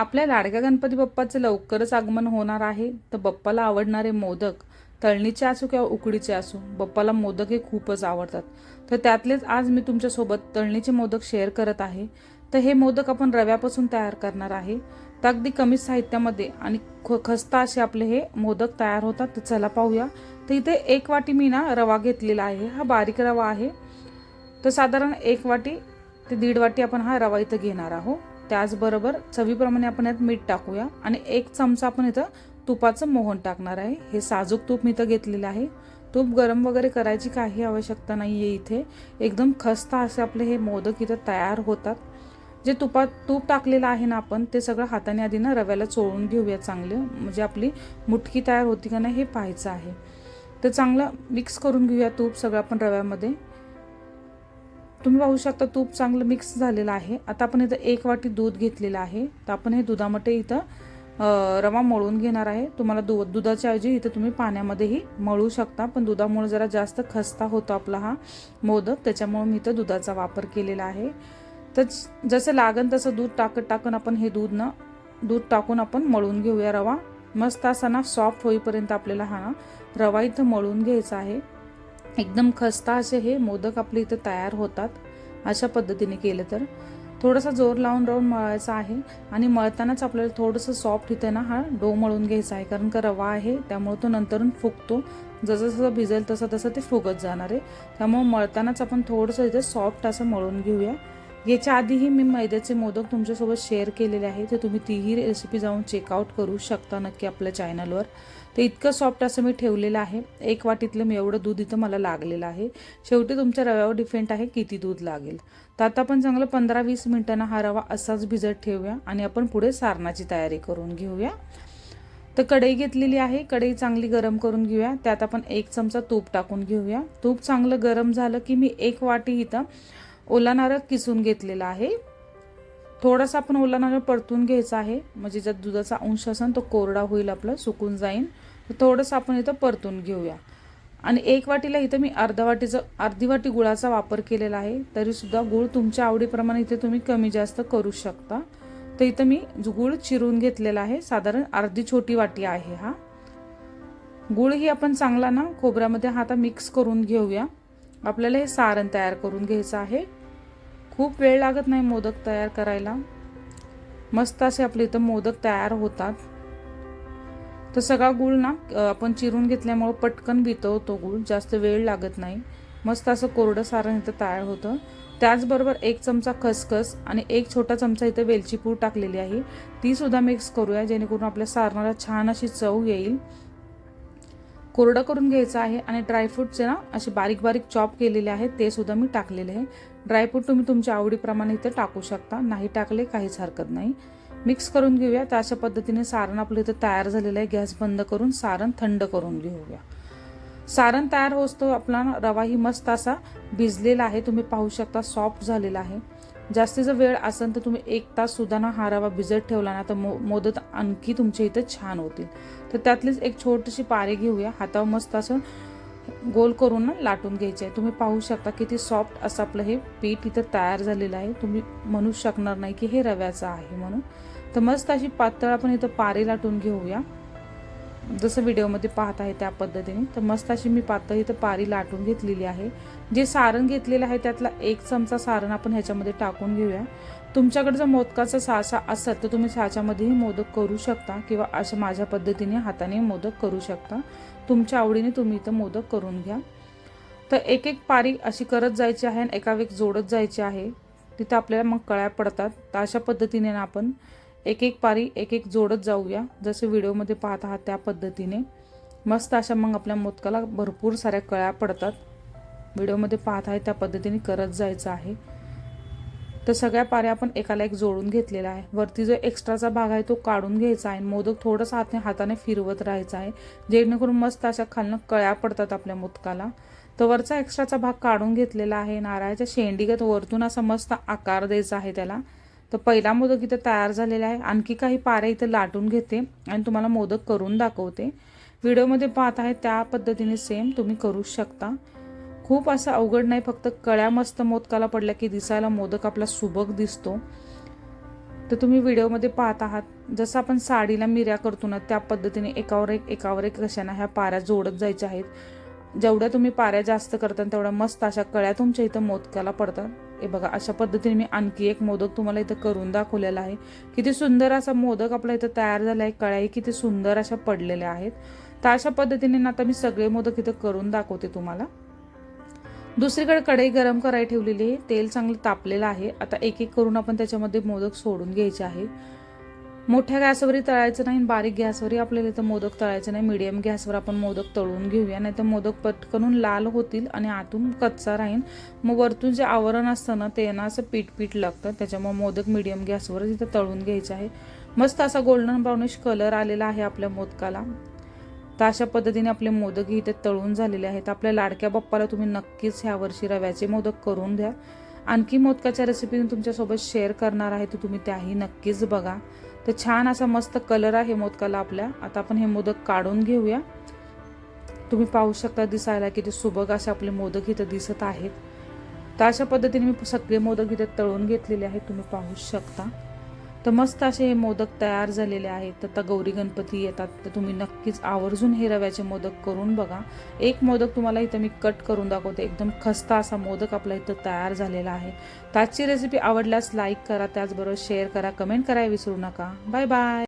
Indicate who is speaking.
Speaker 1: आपल्या लाडक्या गणपती बाप्पाचं लवकरच आगमन होणार आहे. तर बाप्पाला आवडणारे मोदक तळणीचे असो किंवा उकडीचे असो बाप्पाला मोदक हे खूपच आवडतात. तर त्यातलेच आज मी तुमच्यासोबत तळणीचे मोदक शेअर करत आहे. तर हे मोदक आपण रव्यापासून तयार करणार आहे. तर अगदी कमी साहित्यामध्ये आणि ख खस्ता असे आपले हे मोदक तयार होतात. तर चला पाहूया. तर इथे एक वाटी मी ना रवा घेतलेला आहे. हा बारीक रवा आहे. तर साधारण एक वाटी ते दीड वाटी आपण हा रवा इथं घेणार आहोत. त्याचबरोबर चवीप्रमाणे आपण यात मीठ टाकूया. आणि एक चमचा आपण इथं तुपाचं मोहन टाकणार आहे. हे साजूक तूप मी इथं घेतलेलं आहे. तूप गरम वगैरे करायची काही आवश्यकता नाही आहे इथे. एकदम खस्ता असे आपले हे मोदक इथं तयार होतात. जे तुपात तूप टाकलेलं आहे ना आपण ते सगळं हाताने आधी ना रव्याला चोळून घेऊया चांगलं. म्हणजे आपली मुटकी तयार होती का नाही हे पाहायचं आहे. तर चांगलं मिक्स करून घेऊया तूप सगळं आपण रव्यामध्ये. तुम्ही पाहू शकता तूप चांगलं मिक्स झालेलं आहे. आता आपण इथं एक वाटी दूध घेतलेलं आहे. तर आपण हे दुधामध्ये इथं रवा मळून घेणार आहे. तुम्हाला दु दुधाच्या ऐवजी इथं तुम्ही पाण्यामध्येही मळू शकता. पण दुधामुळे जरा जास्त खस्ता होतो आपला हा मोदक. त्याच्यामुळे मी इथं दुधाचा वापर केलेला आहे. तर जसं लागन तसं दूध टाकत टाकून आपण हे दूध ना दूध टाकून आपण मळून घेऊया रवा. मस्त असा ना सॉफ्ट होईपर्यंत आपल्याला हा ना रवा इथं मळून घ्यायचा आहे. एकदम खस्ता असे हे मोदक आपले इथं तयार होतात. अशा पद्धतीने केलं तर. थोडासा जोर लावून राहून मळायचा आहे आणि मळतानाच आपल्याला थोडंसं सॉफ्ट इथे ना हा डो मळून घ्यायचा आहे. कारण का रवा आहे त्यामुळे तो नंतरून फुगतो. जसं जसं भिजेल तसं तसं ते फुगत जाणार आहे. त्यामुळे मळतानाच आपण थोडंसं इथे सॉफ्ट असं मळून घेऊया. याच्या आधीही मी मैद्याचे मोदक तुमच्यासोबत शेअर केलेले आहे तर तुम्ही तीही रेसिपी जाऊन चेकआउट करू शकता नक्की आपल्या चॅनलवर तर इतकं सॉफ्ट असं मी ठेवलेलं आहे. एक वाटीतलं मी एवढं दूध इथं मला लागलेलं आहे. शेवटी तुमच्या रव्यावर डिपेंड आहे किती दूध लागेल. तर आता आपण चांगलं पंधरा वीस मिनिटांना हा रवा असाच भिजत ठेवूया आणि आपण पुढे सारणाची तयारी करून घेऊया. तर कढई घेतलेली आहे. कढई चांगली गरम करून घेऊया. त्यात आपण एक चमचा तूप टाकून घेऊया. तूप चांगलं गरम झालं की मी एक वाटी इथं ओला नारळ किसून घेतलेला आहे. थोडासा आपण ओला नारळ परतून घ्यायचा आहे. म्हणजे ज्यात दुधाचा अंश असेल तो कोरडा होईल आपलं सुकून जाईल थोडंसं आपण इथं परतून घेऊया. आणि एक वाटीला इथं मी अर्धा वाटीचं अर्धी वाटी गुळाचा वापर केलेला आहे. तरीसुद्धा गुळ तुमच्या आवडीप्रमाणे इथे तुम्ही कमी जास्त करू शकता. तर इथं मी गुळ चिरून घेतलेला आहे. साधारण अर्धी छोटी वाटी आहे हा. गूळ ही आपण चांगला ना खोबऱ्यामध्ये हा आता मिक्स करून घेऊया. आपल्याला हे सारण तयार करून घ्यायचं आहे. खूप वेळ लागत नाही मोदक तयार करायला. मस्त असे आपले इथं मोदक तयार होतात. तर सगळा गुळ ना आपण चिरून घेतल्यामुळं पटकन वितवतो गुळ जास्त वेळ लागत नाही. मस्त असं कोरडं सारण इथं तयार होतं. त्याचबरोबर एक चमचा खसखस आणि एक छोटा चमचा इथं वेलची पूड टाकलेली आहे. ती सुद्धा मिक्स करूया जेणेकरून आपल्या सारणाला छान अशी चव येईल. कोरडं करून घ्यायचं आहे आणि ड्रायफ्रूटचे ना असे बारीक बारीक चॉप केलेले आहेत ते सुद्धा मी टाकलेले आहे. ड्रायफ्रूट तुम्ही तुमच्या आवडीप्रमाणे इथं टाकू शकता. नाही टाकले काहीच हरकत नाही. मिक्स करून घेऊया. तर अशा पद्धतीने सारण आपलं इथं तयार झालेलं आहे. गॅस बंद करून सारण थंड करून घेऊया. सारण तयार होतो आपला ना रवाही मस्त असा भिजलेला आहे. तुम्ही पाहू शकता सॉफ्ट झालेला आहे. जास्तीचा वेळ असेल तर तुम्ही एक तास सुद्धा ना हा रवा भिजत ठेवला ना तर मो मोदक आणखी तुमच्या इथं छान होतील. तर त्यातलीच एक छोटीशी पारे घेऊया. हातावर मस्त असं गोल करून ना लाटून घ्यायचे आहे. तुम्ही पाहू शकता किती सॉफ्ट असं आपलं हे पीठ इथं तयार झालेलं आहे. तुम्ही म्हणू शकणार नाही की हे रव्याचं आहे म्हणून. तर मस्त अशी पातळ आपण इथं पारे लाटून घेऊया. जसं व्हिडिओमध्ये पाहत आहे त्या पद्धतीने तर मस्त अशी मी पातळ इथं पारी लाटून घेतलेली आहे. जे सारण घेतलेलं आहे त्यातला एक चमचा सारण आपण ह्याच्यामध्ये टाकून घेऊया. तुमच्याकडे जर मोदकाचा साचा असेल तर तुम्ही साच्यामध्येही मोदक करू शकता किंवा अशा माझ्या पद्धतीने हाताने मोदक करू शकता. तुमच्या आवडीने तुम्ही इथं मोदक करून घ्या. तर एक एक पारी अशी करत जायची आहे आणि एका वेग जोडत जायची आहे. तिथं आपल्याला मग कळ्या पडतात. तर अशा पद्धतीने ना आपण एक एक पारी एक एक जोडत जाऊया. जसे व्हिडिओमध्ये पाहत आहात त्या पद्धतीने. मस्त अशा मग आपल्या मोदकाला भरपूर साऱ्या कळ्या पडतात. व्हिडिओमध्ये पाहत आहे त्या पद्धतीने करत जायचं आहे. तर सगळ्या पाऱ्या आपण एकाला एक जोडून घेतलेला आहे. वरती जो एक्स्ट्राचा भाग आहे तो काढून घ्यायचा आहे. मोदक थोडंसं हाताने हाताने फिरवत राहायचा आहे. जेणेकरून मस्त अशा खालनं कळ्या पडतात आपल्या मोदकाला. तर वरचा एक्स्ट्राचा भाग काढून घेतलेला आहे. नारळाच्या शेंडीगत वरतून असा मस्त आकार द्यायचा आहे त्याला. तर पहिला मोदक इथं तयार झालेला आहे. आणखी काही पाऱ्या इथं लाटून घेते आणि तुम्हाला मोदक करून दाखवते. व्हिडिओमध्ये पाहत आहे त्या पद्धतीने सेम तुम्ही करू शकता. खूप असं अवघड नाही फक्त कळ्या मस्त मोदकाला पडल्या की दिसायला मोदक आपला सुबक दिसतो. तर तुम्ही व्हिडिओमध्ये पाहत आहात जसं आपण साडीला मिऱ्या करतो ना त्या पद्धतीने एकावर एक एकावर एक कशाना ह्या पाऱ्या जोडत जायच्या आहेत. जेवढ्या तुम्ही पाऱ्या जास्त करता तेवढ्या मस्त अशा कळ्या तुमच्या इथं मोदकाला पडतात. हे बघा अशा पद्धतीने मी आणखी एक मोदक तुम्हाला इथं करून दाखवलेला आहे. किती सुंदर असा मोदक आपला इथं तयार झाला आहे. कळाई किती सुंदर अशा पडलेल्या आहेत. तर अशा पद्धतीने ना आता मी सगळे मोदक इथं करून दाखवते तुम्हाला. दुसरीकडे कढई गरम करायला ठेवलेली आहे. तेल चांगलं तापलेलं आहे. आता एक एक करून आपण त्याच्यामध्ये मोदक सोडून घ्यायचे आहे. मोठ्या गॅसवरही तळायचं नाही बारीक गॅसवरही आपल्याला इथं मोदक तळायचं नाही. मिडियम गॅसवर आपण मोदक तळून घेऊया नाही तर मोदक पटकन लाल होतील आणि आतून कच्चा राहील. मग वरतून जे आवरण असतं ना ते ना असं पीठ पीठ लागतं. त्याच्यामुळे मोदक मिडियम गॅसवर इथं तळून घ्यायचं आहे. मस्त असा गोल्डन ब्राउनिश कलर आलेला आहे आपल्या मोदकाला. तर अशा पद्धतीने आपले मोदक इथे तळून झालेले आहेत. आपल्या लाडक्या बाप्पाला तुम्ही नक्कीच ह्या वर्षी रव्याचे मोदक करून द्या. आणखी मोदकाच्या रेसिपी मी तुमच्यासोबत शेअर करणार आहे तर तुम्ही त्याही नक्कीच बघा. तर छान असा मस्त कलर आहे मोदकाला आपल्या. आता आपण हे मोदक काढून घेऊया. तुम्ही पाहू शकता दिसायला किती सुबक असे आपले मोदक इथं दिसत आहेत. तर अशा पद्धतीने मी सगळे मोदक इथे तळून घेतलेले आहेत. तुम्ही पाहू शकता. तर मस्त असे हे मोदक तयार झालेले आहेत. तर आता गौरी गणपती येतात. तर तुम्ही नक्कीच आवर्जून हे रव्याचे मोदक करून बघा. एक मोदक तुम्हाला इथं मी कट करून दाखवते. एकदम खस्ता असा मोदक आपला इथं तयार झालेला आहे. तर आजची रेसिपी आवडल्यास लाईक करा. त्याचबरोबर शेअर करा. कमेंट करायला विसरू नका. Bye bye